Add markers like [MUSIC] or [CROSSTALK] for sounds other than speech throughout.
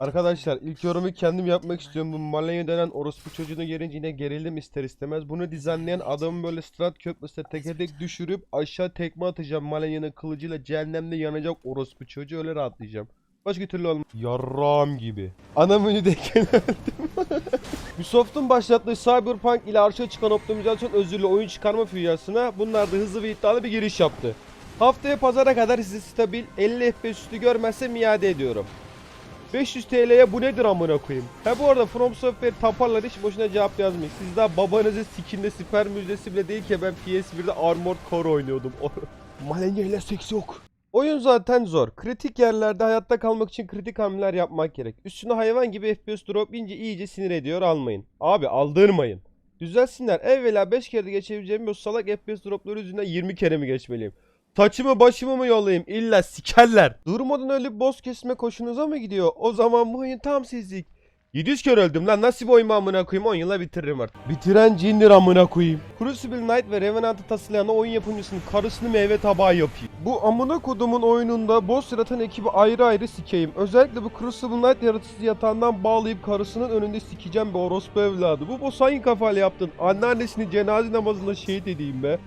Arkadaşlar ilk yorumu kendim yapmak istiyorum. Bu Malenya denen orospu çocuğunu görünce yine gerildim ister istemez. Bunu düzenleyen adamı böyle strat köprüsüne teke tek düşürüp aşağı tekme atacağım. Malenya'nın kılıcıyla cehennemde yanacak orospu çocuğu öyle rahatlayacağım. Başka türlü olmaz. Yarram gibi. Ana menüdeyken öldüm. Ubisoft'un başlattığı Cyberpunk ile arşa çıkan optimizasyon özürlü oyun çıkarma füryasına bunlar da hızlı ve iddialı bir giriş yaptı. Haftaya pazara kadar sizi stabil 50 FPS üstü görmezsem iade ediyorum. 500 TL'ye bu nedir amına koyayım? Ha bu arada From Software taparlar hiç boşuna cevap yazmayın. Siz daha babanızın sikinde siper müjdesi bile değil ki ben PS1'de Armored Core oynuyordum. [LAUGHS] Malenya ile seks yok. Oyun zaten zor. Kritik yerlerde hayatta kalmak için kritik hamleler yapmak gerek. Üstüne hayvan gibi FPS drop ince iyice sinir ediyor almayın. Abi aldırmayın. Düzelsinler. Evvela 5 kere de geçebileceğim bu salak FPS dropları yüzünden 20 kere mi geçmeliyim? Saçımı başımı mı yollayayım? İlla sikerler. Durmadan bir boss kesme koşunuza mı gidiyor? O zaman bu oyun tam sizlik. 700 kere öldüm lan nasıl bir oyun amına koyayım 10 yıla bitiririm artık. Bitiren cindir amına koyayım. Crucible Knight ve Revenant'ı tasarlayan o oyun yapımcısının karısını meyve tabağı yapayım. Bu amına kodumun oyununda boss yaratan ekibi ayrı ayrı sikeyim. Özellikle bu Crucible Knight yaratıcısı yatağından bağlayıp karısının önünde sikeceğim be orospu evladı. Bu boss hangi kafayla yaptın? Anneannesini cenaze namazında şehit edeyim be.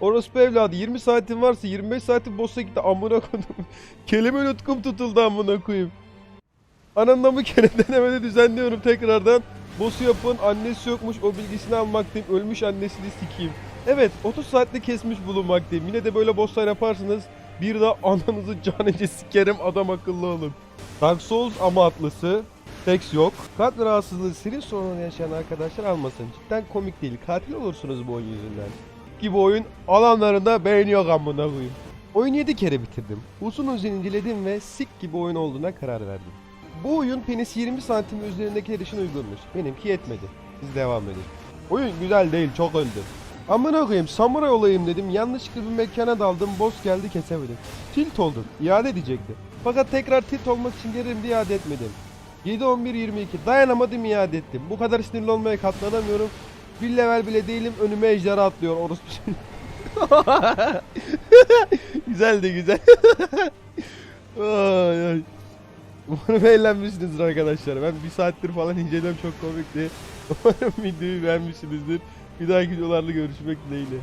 Orospu evladı 20 saatin varsa 25 saatin boss'a gitti amına kodum. [LAUGHS] Kelime nutkum tutuldu amına koyayım. Anamda mı kere [LAUGHS] denemede düzenliyorum tekrardan. Boss'u yapın annesi yokmuş o bilgisini almaktayım. Ölmüş annesini sikeyim. Evet 30 saatte kesmiş bulunmaktayım. Yine de böyle bosslar yaparsınız. Bir daha ananızı [LAUGHS] canece sikerim adam akıllı olun. Dark Souls ama atlısı. Seks yok. Kalp rahatsızlığı serin sorunları yaşayan arkadaşlar almasın. Cidden komik değil. Katil olursunuz bu oyun yüzünden. Gibi oyun alanlarında beğeni yok amına koyayım. Oyunu 7 kere bitirdim. Uzun uzun inceledim ve sik gibi oyun olduğuna karar verdim. Bu oyun penis 20 santim üzerindekiler için uygunmuş. Benimki yetmedi. Siz devam edin. Oyun güzel değil çok öldüm. Amına koyayım samuray olayım dedim. Yanlışlıkla bir mekana daldım. Boss geldi kesemedim. Tilt oldum. İade edecekti. Fakat tekrar tilt olmak için gelirim diye iade etmedim. 7-11-22 dayanamadım iade ettim. Bu kadar sinirli olmaya katlanamıyorum. Bir level bile değilim önüme ejderha atlıyor orospu şey. [LAUGHS] güzel de güzel. [LAUGHS] ay ay. Umarım eğlenmişsinizdir arkadaşlar. Ben bir saattir falan inceliyorum çok komikti. [LAUGHS] Umarım videoyu beğenmişsinizdir. Bir dahaki videolarda görüşmek dileğiyle.